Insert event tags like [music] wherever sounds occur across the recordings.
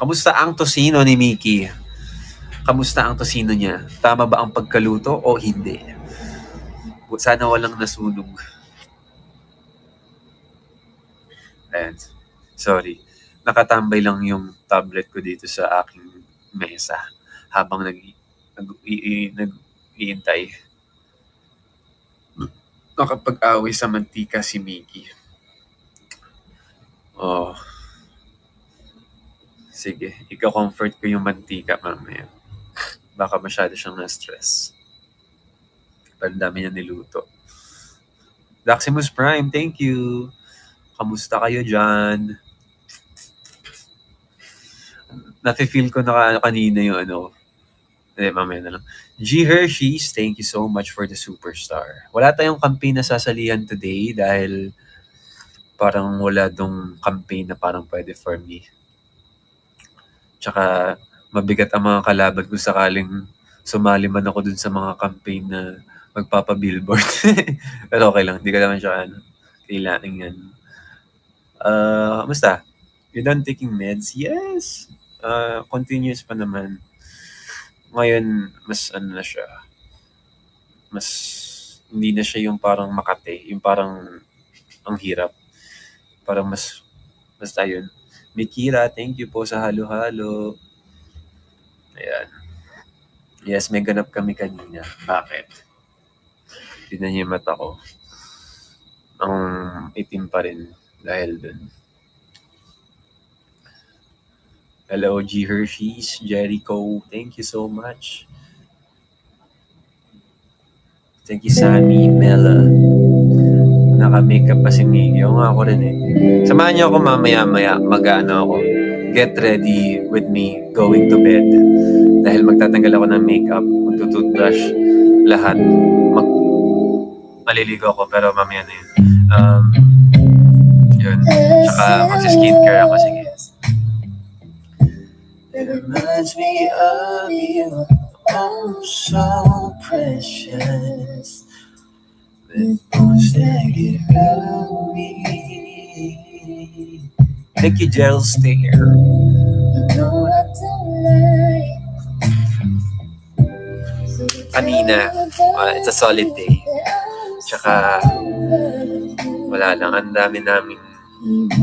Kamusta ang tosino ni Mickey? Kamusta ang tosino niya? Tama ba ang pagkaluto o hindi? Sana walang nasunog. Ayan. Sorry. Nakatambay lang yung tablet ko dito sa aking mesa habang nag nag nag iintay. Nakapag-away sa mantika si Mickey. Oh. Sige, ika-comfort ko yung mantika mamaya. [laughs] Baka masyado siyang na-stress. Ang dami niya niluto. Daximus Prime, thank you. Kamusta kayo dyan? Nafe-feel ko na ka- kanina yung ano. Eh, mamaya na lang. G. Hershey's, thank you so much for the superstar. Wala tayong campaign na sasalihan today dahil parang wala dong campaign na parang pwede for me. Tsaka mabigat ang mga kalaban kung sakaling sumali man ako dun sa mga campaign na magpapa-billboard. [laughs] Pero okay lang, hindi ka naman siya ano, kailangan yan. Uh, kamusta? You done taking meds? Yes! Uh, continuous pa naman. Ngayon, mas ano na siya, mas hindi na siya yung parang makate, yung parang ang hirap. Parang mas, basta yun. Mikira, thank you po sa halo-halo. Ayan. Yes, may ganap kami kanina. Bakit? Tignan niyo yung. Ang itim pa rin dahil dun. Hello, G. Hershey's, Jericho. Thank you so much. Thank you, Sammy, Mela. Naka-makeup pa si Miggy. Oo nga ako rin eh. Samahan niyo ako mamaya-maya. Mag-ano ako. Get ready with me going to bed. Dahil magtatanggal ako ng makeup. Magtutoothbrush. Lahat. Mag maliligo ako pero mamaya na yun. Um, yun. Tsaka magsa-skincare ako. Sige. It reminds me of you, oh so precious. Thank you, Gerald Stair. Kanina, uh, it's a solid day. Tsaka, wala lang, ang dami namin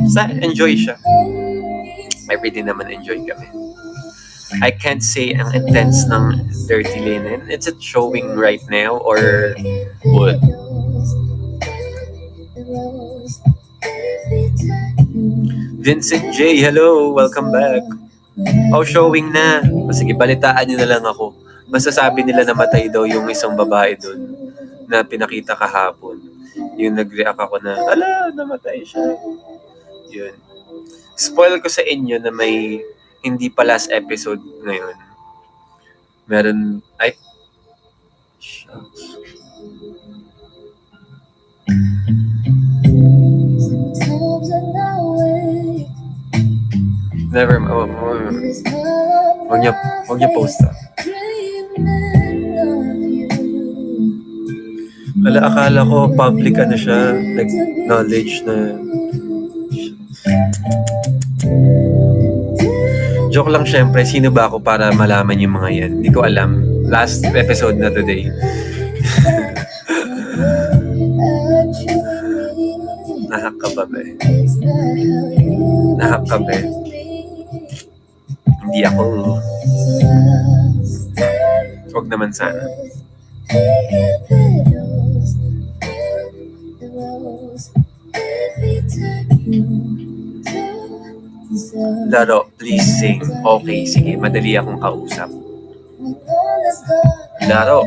sa enjoy siya. Everyday naman enjoy kami. I can't say ang intense ng Dirty Linen. It's it showing right now or what? Vincent J, hello, welcome back. Oh, showing na. O, sige, balitaan nyo na lang ako. Masasabi nila na matay daw yung isang babae doon na pinakita kahapon. Yung nag-react ako na, ala, namatay siya. Yun. Spoil ko sa inyo na may hindi pa last episode ngayon. Meron, ay. Never, oh, oh, Huwag niyo, huwag niyo post ah. Wala, akala ko public ano siya, like knowledge na. Joke lang syempre, sino ba ako para malaman yung mga yan? Hindi ko alam. Last episode na today. Nahak ka ba, be? Nahak ka, be? Hindi ako. Huwag naman sana. Laro, please sing. Okay, sige. Madali akong kausap. Laro.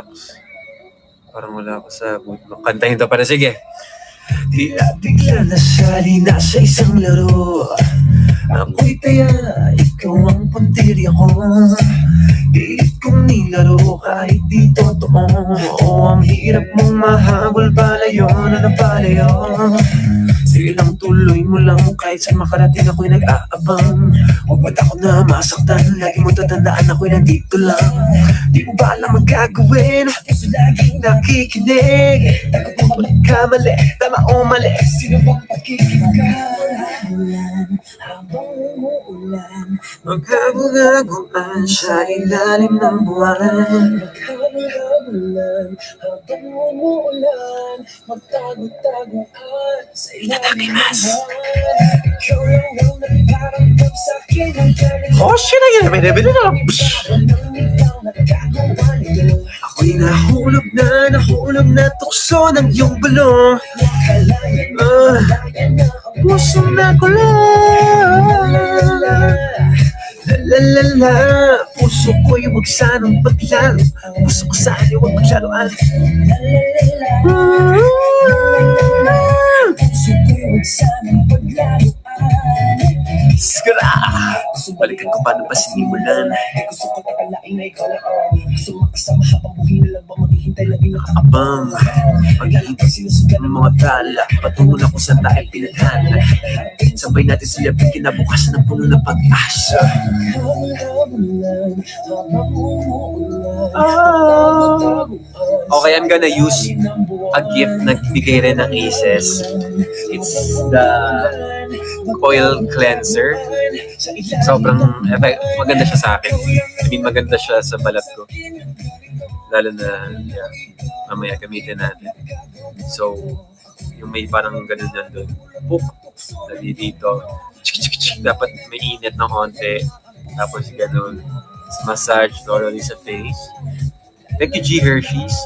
Shucks. Parang wala ako sa mood. Kantahin to para. Sige. Di bigla nasali na sa isang laro Ako'y taya, ikaw ang puntirya ko Pilit kong nilaro kahit di totoo O ang hirap mong mahabol palayo na napalayo Sige lang tuloy mo lang kahit sa makarating ako'y nag-aabang Huwag ba't ako na masaktan? Lagi mo tatandaan ako'y nandito lang. Di mo ba alam ang gagawin? Puso laging nakikinig. Walang kamali, tama o mali. Sino bang pakikikalan habang umuulan Magkabagaguan sa ilalim ng buwan Magkabagaguan habang umuulan Magtago-taguan sa ilalim ng buwan Ikaw lang ang nagparamdam sa akin ang galing. Oh shit, ayun, may nabili na lang Ako'y nahulog na, nahulog na tukso ng iyong bulong Ah, Puso na kulong La. La la la Puso ko'y huwag sanang paglalo Puso ko sa'yo huwag paglaruan Puso ko'y huwag sanang paglaruan Skra! Balikan ko paano pa sinimulan Gusto ko takalain na ikaw lang. Gusto makasama habang buhay na lang ba? Maghihintay lagi nakakabang. Paglalim pa sinusugan ng mga tala. Patungo na kung saan tayo pinaghala Sabay natin sila kinabukasan ng puno ng pag-asa. Okay, I'm gonna use a gift na bigay rin ng Aces. It's the oil cleanser. Sobrang effect, maganda siya sa akin. I mean, maganda siya sa balat ko. Lalo na, yeah, mamaya gamitin natin. So, yung may parang ganun yan doon. Poop! Lagi dito. Dapat may init ng konti. Tapos ganun. Massage thoroughly sa face. Thank you, G. Hershey's.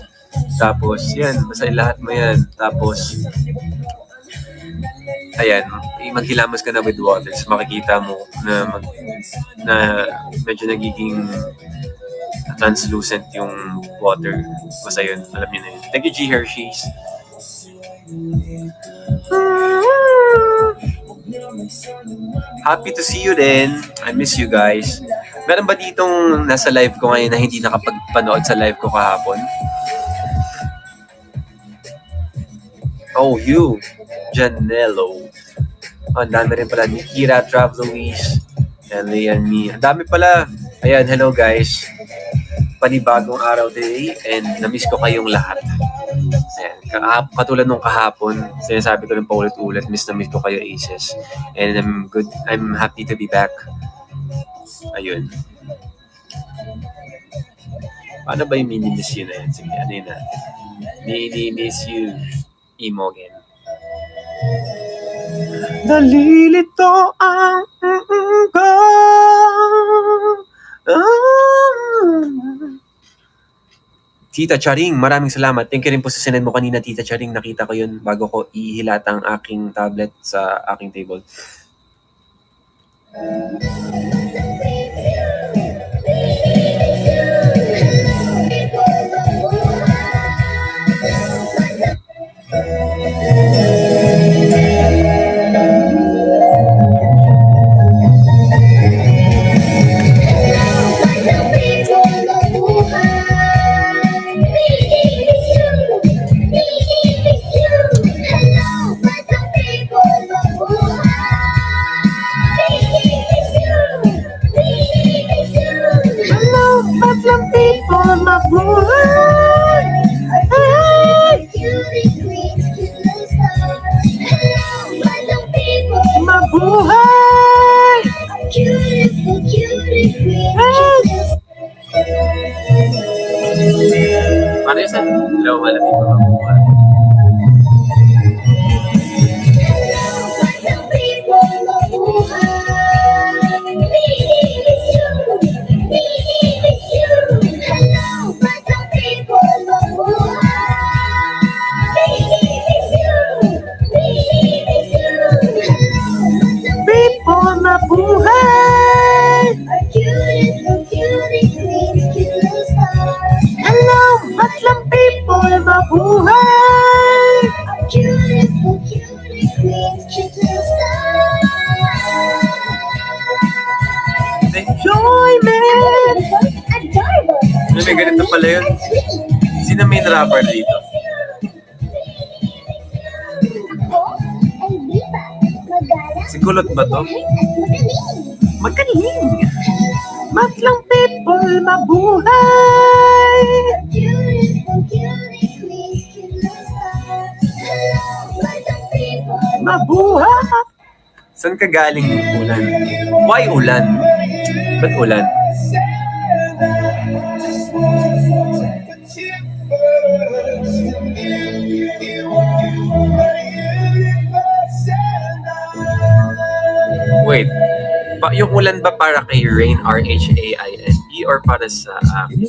Tapos, yan. Basta lahat mo yan. Tapos, ayan, maghilamos ka na with water. So, makikita mo na, mag, na medyo nagiging translucent yung water. Basta yun, alam niyo na yun. Thank you, G. Hershey's. Happy to see you din. I miss you guys. Meron ba ditong nasa live ko ngayon na hindi nakapagpanood sa live ko kahapon? Oh, you. Janelo. Oh, ang dami rin pala ni Kira, Trav Luis, and Leon Me. Ang dami pala. Ayan, hello guys. Panibagong araw today and na-miss ko kayong lahat. Ayan, kahap, katulad nung kahapon, sinasabi ko rin paulit-ulit, miss na miss ko kayo Aces. And I'm good, I'm happy to be back. Ayun. Paano ba yung mini-miss you na yan? Sige, ano yun natin? Mini-miss you. Emo again. Nalilito ang ko. Ah. Tita Charing, maraming salamat. Thank you rin po sa sinend mo kanina, Tita Charing. Nakita ko yun bago ko ihilata ang aking tablet sa aking table. Mabuhay! Beautiful, queen. Paano yun sa Hello, malamig ko mabuhay! Beautiful, little star. Enjoyment! Adorable. Ano, may ganito pala yun? Sino main rapper dito? Si Kulot ba to? Magaling! Matlang people, mabuhay! People. Mabuhay! Saan ka galing ulan? Why ulan? Ba't ulan? Wait, pa, yung ulan ba para kay Rain, R-H-A-I-N-E, or para sa akin?